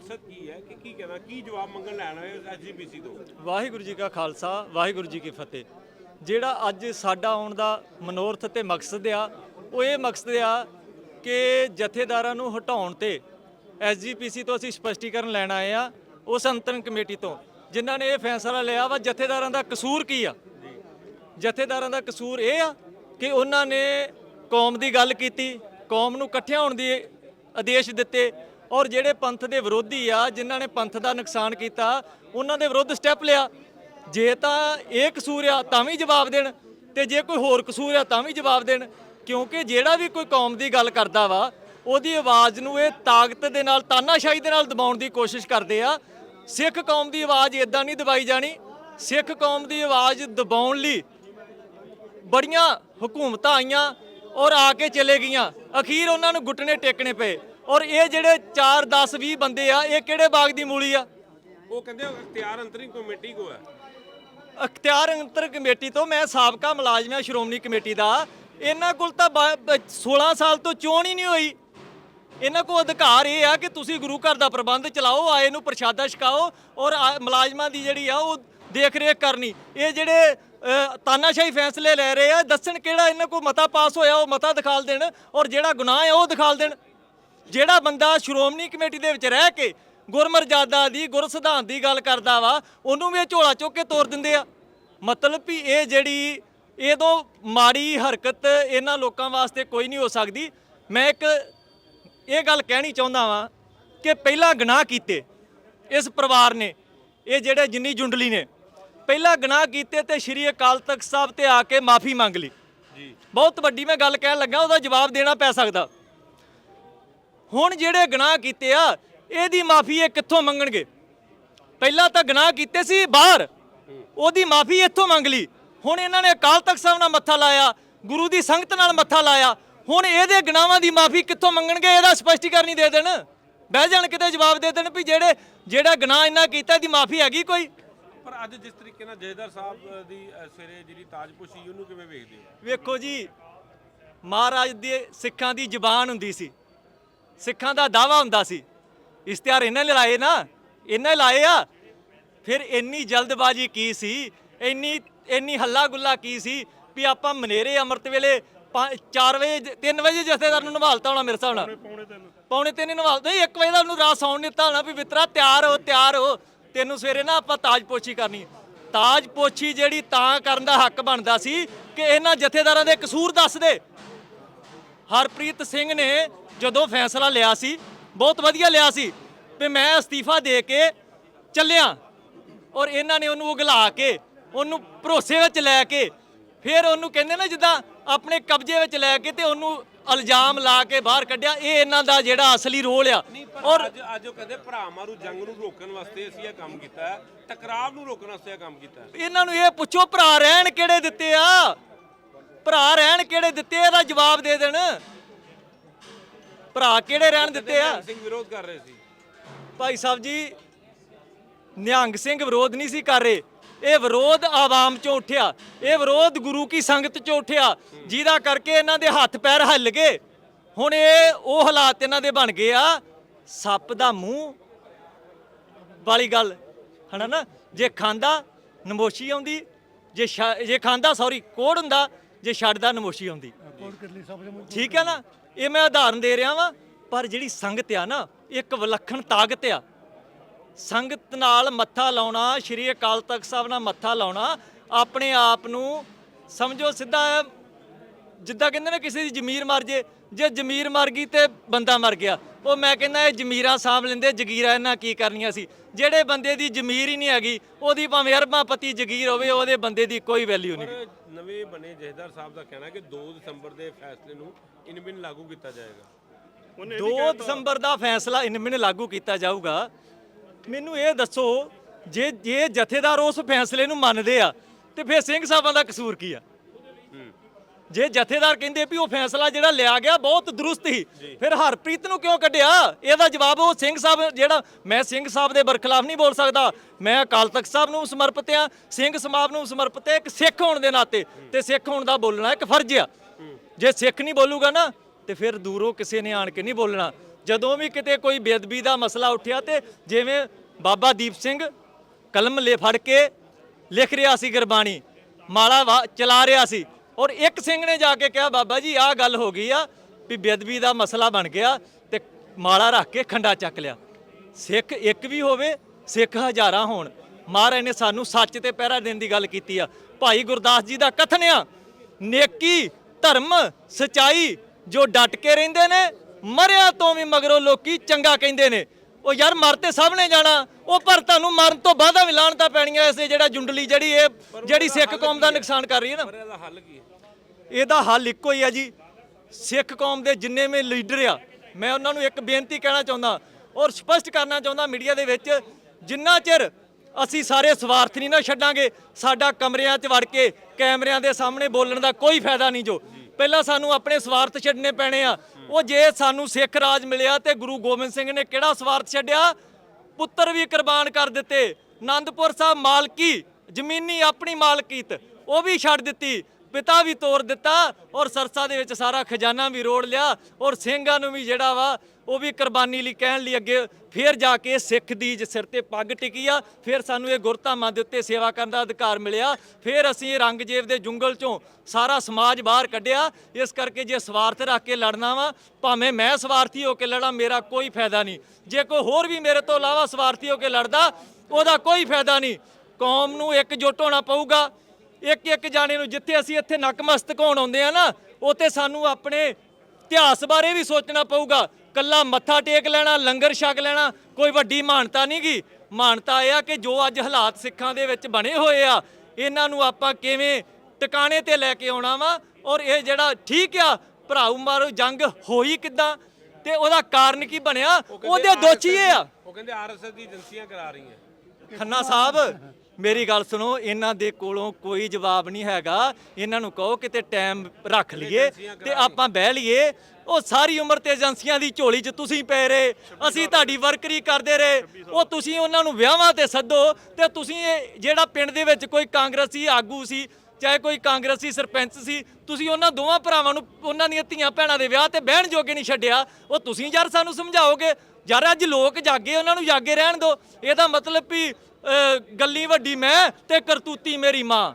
ਮਕਸਦ ਕੀ ਹੈ ਕਿ ਕੀ ਕਹਿਣਾ ਕੀ ਜਵਾਬ ਮੰਗਣ ਲੈਣ ਆਏ ਐਸਜੀਪੀਸੀ ਤੋਂ? ਵਾਹਿਗੁਰੂ ਜੀ ਕਾ ਖਾਲਸਾ, ਵਾਹਿਗੁਰੂ ਜੀ ਕੀ ਫਤਿਹ। ਜਿਹੜਾ ਅੱਜ ਸਾਡਾ ਆਉਣ ਦਾ ਮਨੋਰਥ ਤੇ ਮਕਸਦ ਆ, ਉਹ ਇਹ ਮਕਸਦ ਆ ਕਿ ਜਥੇਦਾਰਾਂ ਨੂੰ ਹਟਾਉਣ ਤੇ ਐਸਜੀਪੀਸੀ ਤੋਂ ਅਸੀਂ ਸਪਸ਼ਟੀਕਰਨ ਲੈਣ ਆਏ ਆ ਉਸ ਅੰਤਰਨ ਕਮੇਟੀ ਤੋਂ। ਜਿਨ੍ਹਾਂ ਨੇ ਇਹ ਫੈਸਲਾ ਲਿਆ ਵਾ, ਜਥੇਦਾਰਾਂ ਦਾ ਕਸੂਰ ਕੀ ਆ? ਜਥੇਦਾਰਾਂ ਦਾ ਕਸੂਰ ਇਹ ਆ ਕਿ ਉਹਨਾਂ ਨੇ ਕੌਮ ਦੀ ਗੱਲ ਕੀਤੀ, ਕੌਮ ਨੂੰ ਇਕੱਠਿਆਂ ਹੋਣ ਦੀ ਆਦੇਸ਼ ਦਿੱਤੇ ਔਰ ਜਿਹੜੇ ਪੰਥ ਦੇ ਵਿਰੋਧੀ ਆ, ਜਿਨ੍ਹਾਂ ਨੇ ਪੰਥ ਦਾ ਨੁਕਸਾਨ ਕੀਤਾ, ਉਹਨਾਂ ਦੇ ਵਿਰੁੱਧ ਸਟੈਪ ਲਿਆ। ਜੇ ਤਾਂ ਇਹ ਕਸੂਰ ਆ, ਤਾਂ ਵੀ ਜਵਾਬ ਦੇਣ। ਤੇ ਜੇ ਕੋਈ ਹੋਰ ਕਸੂਰ ਆ, ਤਾਂ ਵੀ ਜਵਾਬ ਦੇਣ। ਕਿਉਂਕਿ ਜਿਹੜਾ ਵੀ ਕੋਈ ਕੌਮ ਦੀ ਗੱਲ ਕਰਦਾ ਵਾ, ਉਹਦੀ ਆਵਾਜ਼ ਨੂੰ ਇਹ ਤਾਕਤ ਦੇ ਨਾਲ, ਤਾਨਾਸ਼ਾਹੀ ਦੇ ਨਾਲ ਦਬਾਉਣ ਦੀ ਕੋਸ਼ਿਸ਼ ਕਰਦੇ ਆ। ਸਿੱਖ ਕੌਮ ਦੀ ਆਵਾਜ਼ ਇਦਾਂ ਨਹੀਂ ਦਬਾਈ ਜਾਣੀ। ਸਿੱਖ ਕੌਮ ਦੀ ਆਵਾਜ਼ ਦਬਾਉਣ ਲਈ ਬੜੀਆਂ ਹਕੂਮਤਾਂ ਆਈਆਂ ਔਰ ਆ ਕੇ ਚਲੇ ਗਈਆਂ। ਅਖੀਰ ਉਹਨਾਂ ਨੂੰ ਗੁੱਟਣੇ ਟੇਕਣੇ ਪਏ। ਔਰ ਇਹ ਜਿਹੜੇ 4 10 20 ਬੰਦੇ ਆ ਇਹ ਕਿਹੜੇ ਬਾਗ ਦੀ ਮੂਲੀ ਆ? ਉਹ ਕਹਿੰਦੇ ਇਖਤਿਆਰ ਅੰਤਰਿੰਗ ਕਮੇਟੀ ਕੋ ਹੈ ਅਖਤਿਆਰ ਅੰਤਰ ਕਮੇਟੀ ਤੋਂ ਮੈਂ ਸਾਬਕਾ ਮੁਲਾਜ਼ਮ ਹਾਂ ਸ਼੍ਰੋਮਣੀ ਕਮੇਟੀ ਦਾ। ਇਹਨਾਂ ਕੋਲ ਤਾਂ ਬ- ਬ- 16 ਸਾਲ ਤੋਂ ਚੋਣ ਹੀ ਨਹੀਂ ਹੋਈ। ਇਹਨਾਂ ਕੋਲ ਅਧਿਕਾਰ ਇਹ ਆ ਕਿ ਤੁਸੀਂ ਗੁਰੂ ਘਰ ਦਾ ਪ੍ਰਬੰਧ ਚਲਾਓ ਆਏ ਨੂੰ ਪ੍ਰਸ਼ਾਦਾ ਛਕਾਓ ਔਰ ਮੁਲਾਜ਼ਮਾਂ ਦੀ ਜਿਹੜੀ ਆ ਉਹ ਦੇਖ ਰੇਖ ਕਰਨੀ। ਇਹ ਜਿਹੜੇ ਤਾਨਾਸ਼ਾਹੀ ਫੈਸਲੇ ਲੈ ਰਹੇ ਆ ਦੱਸਣ ਕਿਹੜਾ ਇਹਨਾਂ ਕੋਲ ਮਤਾ ਪਾਸ ਹੋਇਆ ਉਹ ਮਤਾ ਦਿਖਾਲ ਦੇਣ ਔਰ ਜਿਹੜਾ ਗੁਨਾਹ ਹੈ ਉਹ ਦਿਖਾਲ ਦੇਣ। ਜਿਹੜਾ ਬੰਦਾ ਸ਼੍ਰੋਮਣੀ ਕਮੇਟੀ ਦੇ ਵਿੱਚ ਰਹਿ ਕੇ ਗੁਰਮਰਜ਼ਾਦਾ ਦੀ ਗੁਰ ਸਿਧਾਂਤ ਦੀ ਗੱਲ ਕਰਦਾ ਵਾ ਉਹਨੂੰ ਵੀ ਇਹ ਝੋਲਾ ਚੁੱਕ ਕੇ ਤੋੜ ਦਿੰਦੇ ਆ। ਮਤਲਬ ਵੀ ਇਹ ਜਿਹੜੀ ਇਹਦੋਂ ਮਾੜੀ ਹਰਕਤ ਇਹਨਾਂ ਲੋਕਾਂ ਵਾਸਤੇ ਕੋਈ ਨਹੀਂ ਹੋ ਸਕਦੀ। ਮੈਂ ਇੱਕ ਇਹ ਗੱਲ ਕਹਿਣੀ ਚਾਹੁੰਦਾ ਵਾਂ ਕਿ ਪਹਿਲਾਂ ਗੁਨਾਹ ਕੀਤੇ ਇਸ ਪਰਿਵਾਰ ਨੇ ਇਹ ਜਿਹੜੇ ਜਿੰਨੀ ਜੁੰਡਲੀ ਨੇ ਪਹਿਲਾਂ ਗੁਨਾਹ ਕੀਤੇ ਤੇ ਸ਼੍ਰੀ ਅਕਾਲ ਤਖਤ ਸਾਹਿਬ ਤੇ ਆ ਕੇ ਮਾਫੀ ਮੰਗ ਲਈ। ਜੀ। ਬਹੁਤ ਵੱਡੀ ਮੈਂ ਗੱਲ ਕਹਿਣ ਲੱਗਾ ਉਹਦਾ ਜਵਾਬ ਦੇਣਾ ਪੈ ਸਕਦਾ। ਹੁਣ ਜਿਹੜੇ ਗੁਨਾਹ ਕੀਤੇ ਆ ਇਹਦੀ ਮਾਫੀ ਇਹ ਕਿੱਥੋਂ ਮੰਗਣਗੇ? ਪਹਿਲਾਂ ਤਾਂ ਗੁਨਾਹ ਕੀਤੇ ਸੀ ਬਾਹਰ ਉਹਦੀ ਮਾਫੀ ਇੱਥੋਂ ਮੰਗ ਲਈ। ਹੁਣ ਇਹਨਾਂ ਨੇ ਅਕਾਲ ਤਖਤ ਸਾਹਿਬ ਨਾਲ ਮੱਥਾ ਲਾਇਆ ਗੁਰੂ ਦੀ ਸੰਗਤ ਨਾਲ ਮੱਥਾ ਲਾਇਆ। ਹੁਣ ਇਹਦੇ ਗੁਨਾਹਾਂ ਦੀ ਮਾਫੀ ਕਿੱਥੋਂ ਮੰਗਣਗੇ? ਇਹਦਾ ਸਪਸ਼ਟੀਕਰਨ ਨਹੀਂ ਦੇ ਦੇਣ। ਬਹਿ ਜਾਣ ਕਿਤੇ ਜਵਾਬ ਦੇ ਦੇਣ ਵੀ ਜਿਹੜੇ ਜਿਹੜਾ ਗੁਨਾਹ ਇਹਨਾਂ ਕੀਤਾ ਇਹਦੀ ਮਾਫੀ ਹੈਗੀ ਕੋਈ? ਪਰ ਅੱਜ ਜਿਸ ਤਰੀਕੇ ਨਾਲ ਜਥੇਦਾਰ ਸਾਹਿਬ ਦੀ ਅ, ਸਵੇਰੇ ਜਿਹੜੀ ਤਾਜਪੋਸ਼ੀ ਉਹਨੂੰ ਕਿਵੇਂ ਵੇਖਦੇ ਹੋ? ਵੇਖੋ ਜੀ ਮਹਾਰਾਜ ਦੇ ਸਿੱਖਾਂ ਦੀ ਜ਼ੁਬਾਨ ਹੁੰਦੀ ਸੀ। ਸਿੱਖਾਂ ਦਾ ਦਾਵਾ ਹੁੰਦਾ ਸੀ। ਇਸ਼ਤਿਹਾਰ ਇਹਨਾਂ ਨੇ ਲਾਏ ਨਾ ਇਹਨਾਂ ਲਾਏ ਆ। ਫਿਰ ਇੰਨੀ ਜਲਦਬਾਜ਼ੀ ਕੀ ਸੀ? ਇੰਨੀ ਇੰਨੀ ਹੱਲਾ ਗੁੱਲਾ ਕੀ ਸੀ ਵੀ ਆਪਾਂ ਮਨੇਰੇ ਅੰਮ੍ਰਿਤ ਵੇਲੇ 4 ਵਜੇ 3 ਵਜੇ ਜਥੇਦਾਰ ਨੂੰ ਨਵਾਲਤਾ ਹੋਣਾ ਮੇਰੇ ਹਿਸਾਬ ਨਾਲ। ਪੌਣੇ 3 ਪੌਣੇ 3 ਨਵਾਲਤਾ। 1 ਵਜੇ ਦਾ ਉਹਨੂੰ ਰਾਤ ਸੌਣ ਦਿੱਤਾ ਹੋਣਾ ਵੀ ਮਿੱਤਰਾ ਤਿਆਰ ਹੋ ਤਿਆਰ ਹੋ। ਤੈਨੂੰ ਸਵੇਰੇ ਨਾ ਆਪਾਂ ਤਾਜਪੋਸ਼ੀ ਕਰਨੀ। ਤਾਜਪੋਸ਼ੀ ਜਿਹੜੀ ਤਾਂ ਕਰਨ ਦਾ ਹੱਕ ਬਣਦਾ ਸੀ ਕਿ ਇਹਨਾਂ ਜਥੇਦਾਰਾਂ ਦੇ ਕਸੂਰ ਦੱਸ ਦੇ। ਹਰਪ੍ਰੀਤ ਸਿੰਘ ਨੇ ਜਦੋਂ ਫੈਸਲਾ ਲਿਆ ਸੀ ਬਹੁਤ ਵਧੀਆ ਲਿਆ ਸੀ ਤੇ ਮੈਂ ਅਸਤੀਫਾ ਦੇ ਕੇ ਚੱਲਿਆ। ਔਰ ਇਹਨਾਂ ਨੇ ਉਹਨੂੰ ਉਗਲਾ ਕੇ ਉਹਨੂੰ ਭਰੋਸੇ ਵਿੱਚ ਲੈ ਕੇ ਫਿਰ ਉਹਨੂੰ ਕਹਿੰਦੇ ਨਾ ਜਿੱਦਾਂ ਆਪਣੇ ਕਬਜ਼ੇ ਵਿੱਚ ਲੈ ਕੇ ਤੇ ਉਹਨੂੰ ਇਲਜ਼ਾਮ ਲਾ ਕੇ ਬਾਹਰ ਕੱਢਿਆ। ਇਹ ਇਹਨਾਂ ਦਾ ਜਿਹੜਾ ਅਸਲੀ ਰੋਲ ਆ। ਔਰ ਅੱਜ ਅੱਜ ਉਹ ਕਹਿੰਦੇ ਭਰਾ ਮਾਰੂ ਜੰਗ ਨੂੰ ਰੋਕਣ ਵਾਸਤੇ ਅਸੀਂ ਇਹ ਕੰਮ ਕੀਤਾ ਟਕਰਾਵ ਨੂੰ ਰੋਕਣ ਵਾਸਤੇ ਇਹ ਕੰਮ ਕੀਤਾ ਇਹਨਾਂ ਨੂੰ ਇਹ ਪੁੱਛੋ ਭਰਾ ਰਹਿਣ ਕਿਹੜੇ ਦਿੱਤੇ ਆ? ਭਰਾ ਰਹਿਣ ਕਿਹੜੇ ਦਿੱਤੇ? ਇਹਦਾ ਜਵਾਬ ਦੇ ਦੇਣ। ਭਰਾ ਕਿਹੜੇ ਰਹਿਣ ਦਿੱਤੇ ਆ? ਨਿਹੰਗ ਸਿੰਘ ਵਿਰੋਧ ਕਰ ਰਹੇ ਸੀ। ਭਾਈ ਸਾਹਿਬ ਜੀ ਨਿਹੰਗ ਸਿੰਘ ਵਿਰੋਧ ਨਹੀਂ ਸੀ ਕਰ ਰਹੇ। ਇਹ ਵਿਰੋਧ ਆਵਾਮ ਚੋਂ ਉੱਠਿਆ। ਇਹ ਵਿਰੋਧ ਗੁਰੂ ਕੀ ਸੰਗਤ ਚੋਂ ਉੱਠਿਆ। ਜਿਹਦਾ ਕਰਕੇ ਇਹਨਾਂ ਦੇ ਹੱਥ ਪੈਰ ਹਿੱਲ ਗਏ। ਹੁਣ ਇਹ ਉਹ ਹਾਲਾਤ ਇਹਨਾਂ ਦੇ ਬਣ ਗਏ ਆ। ਸੱਪ ਦਾ ਮੂੰਹ ਵਾਲੀ ਗੱਲ ਹਨਾ ਨਾ? ਜੇ ਖਾਂਦਾ ਨਮੋਸ਼ੀ ਆਉਂਦੀ। ਜੇ ਜੇ ਖਾਂਦਾ ਸੌਰੀ ਕੋੜ ਹੁੰਦਾ। ਜੇ ਛੱਡਦਾ ਨਮੋਸ਼ੀ ਆਉਂਦੀ। ਠੀਕ ਹੈ ਨਾ? ਇਹ ਮੈਂ ਉਦਾਹਰਨ ਦੇ ਰਿਹਾ ਵਾਂ, ਪਰ ਜਿਹੜੀ ਸੰਗਤ ਆ ਨਾ, ਇੱਕ ਵਿਲੱਖਣ ਤਾਕਤ ਆ। ਸੰਗਤ ਨਾਲ ਮੱਥਾ ਲਾਉਣਾ, ਸ਼੍ਰੀ ਅਕਾਲ ਤਖਤ ਸਾਹਿਬ ਨਾਲ ਮੱਥਾ ਲਾਉਣਾ, ਆਪਣੇ ਆਪ ਨੂੰ ਸਮਝੋ ਸਿੱਧਾ, ਜਿੱਦਾਂ ਕਹਿੰਦੇ ਨੇ ਕਿਸੇ ਦੀ ਜ਼ਮੀਰ ਮਰ ਜੇ ਜੇ ਜ਼ਮੀਰ ਮਰ ਗਈ ਤੇ ਬੰਦਾ ਮਰ ਗਿਆ। ਉਹ ਮੈਂ ਕਹਿੰਦਾ ਇਹ ਜ਼ਮੀਰਾਂ ਸਾਂਭ ਲੈਂਦੇ ਜਗੀਰਾਂ ਇਹਨਾਂ ਕੀ ਕਰਨੀਆਂ ਸੀ? ਜਿਹੜੇ ਬੰਦੇ ਦੀ ਜ਼ਮੀਰ ਹੀ ਨਹੀਂ ਹੈਗੀ ਉਹਦੀ ਭਾਵੇਂ ਅਰਬਾਂ ਪਤੀ ਜਗੀਰ ਹੋਵੇ ਉਹਦੇ ਬੰਦੇ ਦੀ ਕੋਈ ਵੈਲਿਊ ਨਹੀਂ। ਪਰ ਨਵੇਂ ਬਣੇ ਜਥੇਦਾਰ ਸਾਹਿਬ ਦਾ ਕਹਿਣਾ ਕਿ 2 ਦਸੰਬਰ ਦੇ ਫੈਸਲੇ ਨੂੰ ਇਨ ਬਿਨ ਲਾਗੂ ਕੀਤਾ ਜਾਏਗਾ। 2 ਦਸੰਬਰ ਦਾ ਫੈਸਲਾ ਇਨ ਮਿੰਟ ਲਾਗੂ ਕੀਤਾ ਜਾਊਗਾ। ਮੈਨੂੰ ਇਹ ਦੱਸੋ ਜੇ ਜੇ ਜਥੇਦਾਰ ਉਸ ਫੈਸਲੇ ਨੂੰ ਮੰਨਦੇ ਆ ਤੇ ਫਿਰ ਸਿੰਘ ਸਾਹਿਬਾਂ ਦਾ ਕਸੂਰ ਕੀ ਆ? ਜੇ ਜਥੇਦਾਰ ਕਹਿੰਦੇ ਵੀ ਉਹ ਫੈਸਲਾ ਜਿਹੜਾ ਲਿਆ ਗਿਆ ਬਹੁਤ ਦਰੁਸਤ ਸੀ ਫਿਰ ਹਰਪ੍ਰੀਤ ਨੂੰ ਕਿਉਂ ਕੱਢਿਆ? ਇਹਦਾ ਜਵਾਬ ਉਹ ਸਿੰਘ ਸਾਹਿਬ ਜਿਹੜਾ ਮੈਂ ਸਿੰਘ ਸਾਹਿਬ ਦੇ ਬਰਖਲਾਫ ਨਹੀਂ ਬੋਲ ਸਕਦਾ। ਮੈਂ ਅਕਾਲ ਤਖਤ ਸਾਹਿਬ ਨੂੰ ਸਮਰਪਿਤ ਆ ਸਿੰਘ ਸਮਾਜ ਨੂੰ ਸਮਰਪਿਤ ਇੱਕ ਸਿੱਖ ਹੋਣ ਦੇ ਨਾਤੇ ਤੇ ਸਿੱਖ ਹੋਣ ਦਾ ਬੋਲਣਾ ਇੱਕ ਫਰਜ਼ ਆ। ਜੇ ਸਿੱਖ ਨਹੀਂ ਬੋਲੂਗਾ ਨਾ ਤੇ ਫਿਰ ਦੂਰੋਂ ਕਿਸੇ ਨੇ ਆਣ ਕੇ ਨਹੀਂ ਬੋਲਣਾ। ਜਦੋਂ ਵੀ ਕਿਤੇ ਕੋਈ ਬੇਅਦਬੀ ਦਾ ਮਸਲਾ ਉੱਠਿਆ ਤੇ ਜਿਵੇਂ ਬਾਬਾ ਦੀਪ ਸਿੰਘ ਕਲਮ ਲੈ ਫੜ ਕੇ ਲਿਖ ਰਿਹਾ ਸੀ ਗੁਰਬਾਣੀ ਮਾਲਾ ਚਲਾ ਰਿਹਾ ਸੀ ਔਰ ਇੱਕ ਸਿੰਘ ਨੇ ਜਾ ਕੇ ਕਿਹਾ, ਬਾਬਾ ਜੀ, ਆਹ ਗੱਲ ਹੋ ਗਈ ਆ ਵੀ ਬੇਅਦਬੀ ਦਾ ਮਸਲਾ ਬਣ ਗਿਆ ਤੇ ਮਾਲਾ ਰੱਖ ਕੇ ਖੰਡਾ ਚੱਕ ਲਿਆ। ਸਿੱਖ ਇੱਕ ਵੀ ਹੋਵੇ, ਸਿੱਖ ਹਜ਼ਾਰਾਂ ਹੋਣ। ਮਹਾਰਾਜ ਨੇ ਸਾਨੂੰ ਸੱਚ ਤੇ ਪਹਿਰਾ ਦੇਣ ਦੀ ਗੱਲ ਕੀਤੀ ਆ। ਭਾਈ ਗੁਰਦਾਸ ਜੀ ਦਾ ਕਥਨ ਆ, ਨੇਕੀ ਧਰਮ ਸਚਾਈ ਜੋ ਡਟ ਕੇ ਰਹਿੰਦੇ ਨੇ, ਮਰਿਆ ਤੋਂ ਵੀ ਮਗਰੋਂ ਲੋਕੀ ਚੰਗਾ ਕਹਿੰਦੇ ਨੇ। ਉਹ ਯਾਰ ਮਰ ਤੇ ਸਭ ਨੇ ਜਾਣਾ ਉਹ ਪਰ ਤੁਹਾਨੂੰ ਮਰਨ ਤੋਂ ਬਾਅਦ ਵੀ ਲਾਣ ਤਾਂ ਪੈਣੀਆਂ ਐਸੇ ਜਿਹੜਾ ਜੁੰਡਲੀ ਜਿਹੜੀ ਇਹ ਜਿਹੜੀ ਸਿੱਖ ਕੌਮ ਦਾ ਨੁਕਸਾਨ ਕਰ ਰਹੀ ਹੈ ਨਾ? ਇਹਦਾ ਹੱਲ ਕੀ ਹੈ? ਇਹਦਾ ਹੱਲ ਇੱਕੋ ਹੀ ਆ ਜੀ ਸਿੱਖ ਕੌਮ ਦੇ ਜਿੰਨੇ ਵੀ ਲੀਡਰ ਆ ਮੈਂ ਉਹਨਾਂ ਨੂੰ ਇੱਕ ਬੇਨਤੀ ਕਹਿਣਾ ਚਾਹੁੰਦਾ ਔਰ ਸਪਸ਼ਟ ਕਰਨਾ ਚਾਹੁੰਦਾ ਮੀਡੀਆ ਦੇ ਵਿੱਚ ਜਿੰਨਾ ਚਿਰ ਅਸੀਂ ਸਾਰੇ ਸਵਾਰਥ ਨਹੀਂ ਨਾ ਛੱਡਾਂਗੇ ਸਾਡਾ ਕਮਰਿਆਂ 'ਚ ਵੜ ਕੇ ਕੈਮਰਿਆਂ ਦੇ ਸਾਹਮਣੇ ਬੋਲਣ ਦਾ ਕੋਈ ਫਾਇਦਾ ਨਹੀਂ ਜੋ। ਪਹਿਲਾਂ ਸਾਨੂੰ ਆਪਣੇ ਸਵਾਰਥ ਛੱਡਣੇ ਪੈਣੇ ਆ। ਉਹ ਜੇ ਸਾਨੂੰ ਸਿੱਖ ਰਾਜ ਮਿਲਿਆ ਤੇ ਗੁਰੂ ਗੋਬਿੰਦ ਸਿੰਘ ਨੇ ਕਿਹੜਾ ਸਵਾਰਥ ਛੱਡਿਆ? ਪੁੱਤਰ ਵੀ ਕੁਰਬਾਨ ਕਰ ਦਿੱਤੇ। ਆਨੰਦਪੁਰ ਸਾਹਿਬ ਮਾਲਕੀ, ਜ਼ਮੀਨੀ ਆਪਣੀ ਮਾਲਕੀਤ, ਉਹ ਵੀ ਛੱਡ ਦਿੱਤੀ। ਪਿਤਾ ਵੀ ਤੋਰ ਦਿੱਤਾ ਔਰ ਸਰਸਾ ਦੇ ਵਿੱਚ ਸਾਰਾ ਖਜ਼ਾਨਾ ਵੀ ਰੋੜ ਲਿਆ ਔਰ ਸਿੰਘਾਂ ਨੂੰ ਵੀ ਜਿਹੜਾ ਵਾ ਉਹ ਵੀ ਕੁਰਬਾਨੀ ਲਈ ਕਹਿਣ ਲਈ ਅੱਗੇ ਫੇਰ ਜਾ ਕੇ ਸਿੱਖ ਦੀ ਸਿਰ ਤੇ ਪੱਗ ਟਿਕੀ ਆ, ਫਿਰ ਸਾਨੂੰ ਇਹ ਗੁਰਧਾਮਾਂ ਦੇ ਉੱਤੇ ਸੇਵਾ ਕਰਨ ਦਾ ਅਧਿਕਾਰ ਮਿਲਿਆ, ਫਿਰ ਅਸੀਂ ਇਹ ਰੰਗਜੇਬ ਦੇ ਜੁੰਗਲ ਚੋਂ ਸਾਰਾ ਸਮਾਜ ਬਾਹਰ ਕੱਢਿਆ, ਇਸ ਕਰਕੇ ਜੇ ਸਵਾਰਥ ਰੱਖ ਕੇ ਲੜਨਾ ਵਾ, ਭਾਵੇਂ ਮੈਂ ਸਵਾਰਥੀ ਹੋ ਕੇ ਲੜਾਂ, ਮੇਰਾ ਕੋਈ ਫਾਇਦਾ ਨਹੀਂ। ਜੇ ਕੋਈ ਹੋਰ ਵੀ ਮੇਰੇ ਤੋਂ ਇਲਾਵਾ ਸਵਾਰਥੀ ਹੋ ਕੇ ਲੜਦਾ, ਉਹਦਾ ਕੋਈ ਫਾਇਦਾ ਨਹੀਂ। ਕੌਮ ਨੂੰ ਇਕਜੁੱਟ ਹੋਣਾ ਪਊਗਾ। ਇੱਕ ਇੱਕ ਜਾਣੇ ਨੂੰ ਜਿੱਥੇ ਅਸੀਂ ਇੱਥੇ ਨਕਮਸਤਕ ਹੋਣ ਆਉਂਦੇ ਆ ਨਾ ਉੱਥੇ ਸਾਨੂੰ ਆਪਣੇ ਇਤਿਹਾਸ ਬਾਰੇ ਵੀ ਸੋਚਣਾ ਪਊਗਾ। ਕੱਲਾ ਮੱਥਾ ਟੇਕ ਲੈਣਾ ਲੰਗਰ ਛਕ ਲੈਣਾ ਕੋਈ ਵੱਡੀ ਮਾਨਤਾ ਨਹੀਂ ਗੀ। ਮਾਨਤਾ ਇਹ ਆ ਕਿ ਜੋ ਅੱਜ ਹਾਲਾਤ ਸਿੱਖਾਂ ਦੇ ਵਿੱਚ ਬਣੇ ਹੋਏ ਆ ਇਹਨਾਂ ਨੂੰ ਆਪਾਂ ਕਿਵੇਂ ਟਿਕਾਣੇ ਤੇ ਲੈ ਕੇ ਆਉਣਾ ਵਾ ਔਰ ਇਹ ਜਿਹੜਾ ਠੀਕ ਆ ਭਰਾਊ ਮਾਰੋ ਜੰਗ ਹੋਈ ਕਿੱਦਾਂ ਤੇ ਉਹਦਾ ਕਾਰਨ ਕੀ ਬਣਿਆ ਉਹਦੇ ਦੋਚੀ ਇਹ ਆ। ਉਹ ਕਹਿੰਦੇ ਆਰਐਸਐਸ ਦੀ ਏਜੰਸੀਆਂ ਕਰਾ ਰਹੀਆਂ। ਖੰਨਾ ਸਾਹਿਬ ਮੇਰੀ ਗੱਲ ਸੁਣੋ ਇਹਨਾਂ ਦੇ ਕੋਲੋਂ ਕੋਈ ਜਵਾਬ ਨਹੀਂ ਹੈਗਾ। ਇਹਨਾਂ ਨੂੰ ਕਹੋ ਕਿਤੇ ਟਾਈਮ ਰੱਖ ਲਈਏ ਤੇ ਆਪਾਂ ਬਹਿ ਲਈਏ। ਉਹ ਸਾਰੀ ਉਮਰ ਤੇ ਏਜੰਸੀਆਂ ਦੀ ਝੋਲੀ 'ਚ ਤੁਸੀਂ ਪਏ ਰਹੇ। ਅਸੀਂ ਤੁਹਾਡੀ ਵਰਕਰੀ ਕਰਦੇ ਰਹੇ। ਉਹ ਤੁਸੀਂ ਉਹਨਾਂ ਨੂੰ ਵਿਆਹਾਂ ਤੇ ਸੱਦੋ ਤੇ ਤੁਸੀਂ ਇਹ ਜਿਹੜਾ ਪਿੰਡ ਦੇ ਵਿੱਚ ਕੋਈ ਕਾਂਗਰਸੀ ਆਗੂ ਸੀ ਚਾਹੇ ਕੋਈ ਕਾਂਗਰਸੀ ਸਰਪੰਚ ਸੀ ਤੁਸੀਂ ਉਹਨਾਂ ਦੋਵਾਂ ਭਰਾਵਾਂ ਨੂੰ ਉਹਨਾਂ ਦੀਆਂ ਧੀਆਂ ਭੈਣਾਂ ਦੇ ਵਿਆਹ ਤੇ ਬਹਿਣ ਜੋਗੇ ਨਹੀਂ ਛੱਡਿਆ। ਉਹ ਤੁਸੀਂ ਯਾਰ ਸਾਨੂੰ ਸਮਝਾਓਗੇ? ਯਾਰ ਅੱਜ ਲੋਕ ਜਾਗੇ ਉਹਨਾਂ ਨੂੰ ਜਾਗੇ ਰਹਿਣ ਦਿਓ। ਇਹਦਾ ਮਤਲਬ ਵੀ ਗੱਲੀ ਵੱਡੀ ਮੈਂ ਤੇ ਕਰਤੂਤੀ ਮੇਰੀ ਮਾਂ।